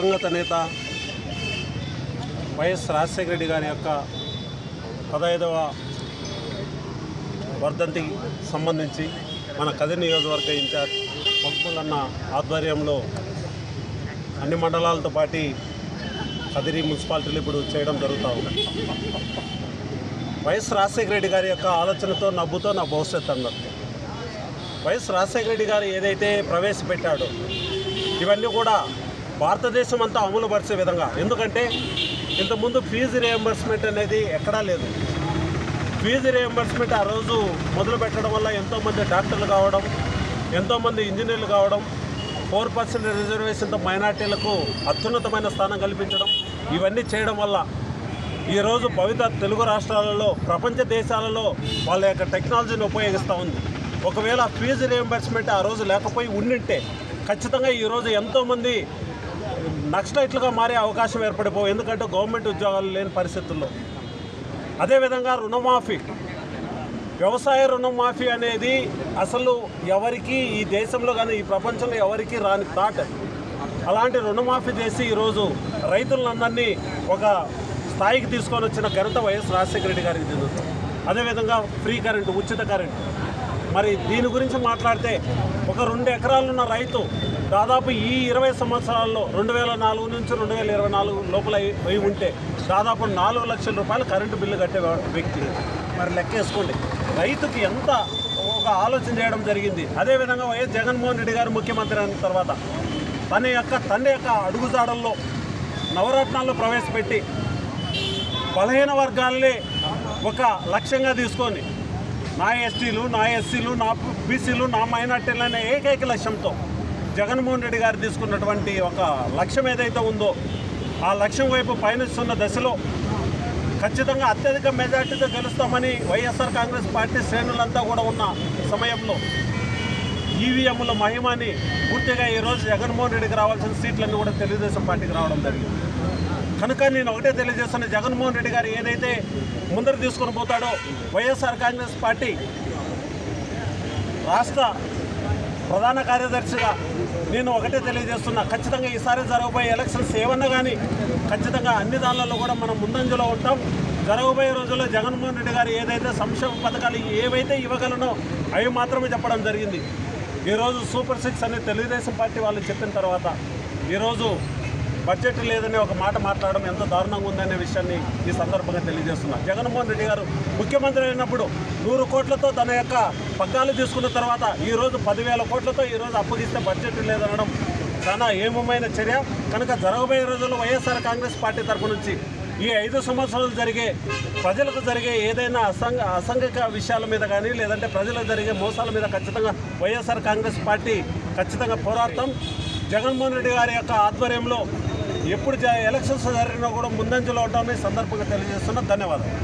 దివంగత నేత వైఎస్ రాజశేఖర రెడ్డి గారి యొక్క పదహైదవ వర్ధంతికి సంబంధించి మన కదిరి నియోజకవర్గ ఇన్ఛార్జ్ మక్బుల్ ఆధ్వర్యంలో అన్ని మండలాలతో పాటు కదిరి మున్సిపాలిటీలు ఇప్పుడు చేయడం జరుగుతూ ఉంది. వైఎస్ రాజశేఖర రెడ్డి గారి యొక్క ఆలోచనతో నవ్వుతో నా భవిష్యత్తు అన్నారు వైఎస్ రాజశేఖర రెడ్డి గారు ఏదైతే ప్రవేశపెట్టాడో ఇవన్నీ కూడా భారతదేశం అంతా అమలుపరిచే విధంగా. ఎందుకంటే ఇంతకుముందు ఫీజు రియంబర్స్మెంట్ అనేది ఎక్కడా లేదు. ఫీజు రియంబర్స్మెంట్ ఆ రోజు మొదలు పెట్టడం వల్ల ఎంతోమంది డాక్టర్లు కావడం ఎంతోమంది ఇంజనీర్లు కావడం ఫోర్ పర్సెంట్ రిజర్వేషన్తో మైనార్టీలకు అత్యున్నతమైన స్థానం కల్పించడం ఇవన్నీ చేయడం వల్ల ఈరోజు పవిత్ర తెలుగు రాష్ట్రాలలో ప్రపంచ దేశాలలో వాళ్ళ యొక్క టెక్నాలజీని ఉపయోగిస్తూ ఉంది. ఒకవేళ ఫీజు రియంబర్స్మెంట్ ఆ రోజు లేకపోయి ఉండింటే ఖచ్చితంగా ఈరోజు ఎంతోమంది నక్సలైట్లుగా మారే అవకాశం ఏర్పడిపోవు ఎందుకంటే గవర్నమెంట్ ఉద్యోగాలు లేని పరిస్థితుల్లో. అదేవిధంగా రుణమాఫీ. వ్యవసాయ రుణమాఫీ అనేది అసలు ఎవరికి ఈ దేశంలో కానీ ఈ ప్రపంచంలో ఎవరికి రాని థాట్ అలాంటి రుణమాఫీ చేసి ఈరోజు రైతులందరినీ ఒక స్థాయికి తీసుకొని వచ్చిన ఘనత వైఎస్ రాజశేఖర రెడ్డి గారికి చెందుతుంది. అదేవిధంగా ఫ్రీ కరెంటు ఉచిత కరెంటు. మరి దీని గురించి మాట్లాడితే ఒక రెండు ఎకరాలున్న రైతు దాదాపు ఈ ఇరవై సంవత్సరాల్లో రెండు వేల నాలుగు నుంచి రెండు వేల ఇరవై నాలుగు లోపల అయి- ఉంటే దాదాపు నాలుగు లక్షల రూపాయలు కరెంటు బిల్లు కట్టే వ్యక్తి. మరి లెక్కేసుకోండి. రైతుకి ఎంత ఒక ఆలోచన చేయడం జరిగింది. అదేవిధంగా వైఎస్ జగన్మోహన్ రెడ్డి గారు ముఖ్యమంత్రి అయిన తర్వాత తన యొక్క తండ్రి యొక్క అడుగుజాడల్లో నవరత్నాల్లో ప్రవేశపెట్టి బలహీన వర్గాల్ని ఒక లక్ష్యంగా తీసుకొని నా ఎస్టీలు నా ఎస్సీలు నా బీసీలు నా మైనార్టీలు అనే ఏకైక లక్ష్యంతో జగన్మోహన్ రెడ్డి గారు తీసుకున్నటువంటి ఒక లక్ష్యం ఏదైతే ఉందో ఆ లక్ష్యం వైపు పయనిస్తున్న దశలో ఖచ్చితంగా అత్యధిక మెజార్టీతో గెలుస్తామని వైఎస్ఆర్ కాంగ్రెస్ పార్టీ శ్రేణులంతా కూడా ఉన్న సమయంలో ఈవీఎంల మహిమని పూర్తిగా ఈరోజు జగన్మోహన్ రెడ్డికి రావాల్సిన సీట్లన్నీ కూడా తెలుగుదేశం పార్టీకి రావడం జరిగింది. కనుక నేను ఒకటే తెలియజేస్తున్న జగన్మోహన్ రెడ్డి గారు ఏదైతే ముందరు తీసుకొని పోతాడో వైఎస్ఆర్ కాంగ్రెస్ పార్టీ రాష్ట్ర ప్రధాన కార్యదర్శిగా నేను ఒకటే తెలియజేస్తున్నా. ఖచ్చితంగా ఈసారి జరగబోయే ఎలక్షన్స్ ఏమన్నా కానీ ఖచ్చితంగా అన్ని దానిలలో కూడా మనం ముందంజలో ఉంటాం. జరగబోయే రోజుల్లో జగన్మోహన్ రెడ్డి గారు ఏదైతే సంక్షేమ పథకాలు ఏవైతే ఇవ్వగలనో అవి మాత్రమే చెప్పడం జరిగింది. ఈరోజు సూపర్ సిక్స్ అని తెలుగుదేశం పార్టీ వాళ్ళు చెప్పిన తర్వాత ఈరోజు బడ్జెట్ లేదనే ఒక మాట మాట్లాడడం ఎంత దారుణంగా ఉందనే విషయాన్ని ఈ సందర్భంగా తెలియజేస్తున్నా. జగన్మోహన్ రెడ్డి గారు ముఖ్యమంత్రి అయినప్పుడు నూరు కోట్లతో తన యొక్క పగ్గాలు తీసుకున్న తర్వాత ఈరోజు పదివేల కోట్లతో ఈరోజు అప్పగిస్తే బడ్జెట్ లేదనడం చాలా ఏమమైన చర్య. కనుక జరగబోయే రోజుల్లో వైఎస్ఆర్ కాంగ్రెస్ పార్టీ తరపు నుంచి ఈ ఐదు సంవత్సరాలు జరిగే ప్రజలకు జరిగే ఏదైనా అసంఘ అసంఘిక విషయాల మీద కానీ లేదంటే ప్రజలకు జరిగే మోసాల మీద ఖచ్చితంగా వైఎస్ఆర్ కాంగ్రెస్ పార్టీ ఖచ్చితంగా పోరాడతాం. జగన్మోహన్ రెడ్డి గారి యొక్క ఆధ్వర్యంలో ఎప్పుడు ఎలక్షన్స్ జరిగినా కూడా ముందంజలో ఉంటామని సందర్భంగా తెలియజేస్తున్నా. ధన్యవాదాలు.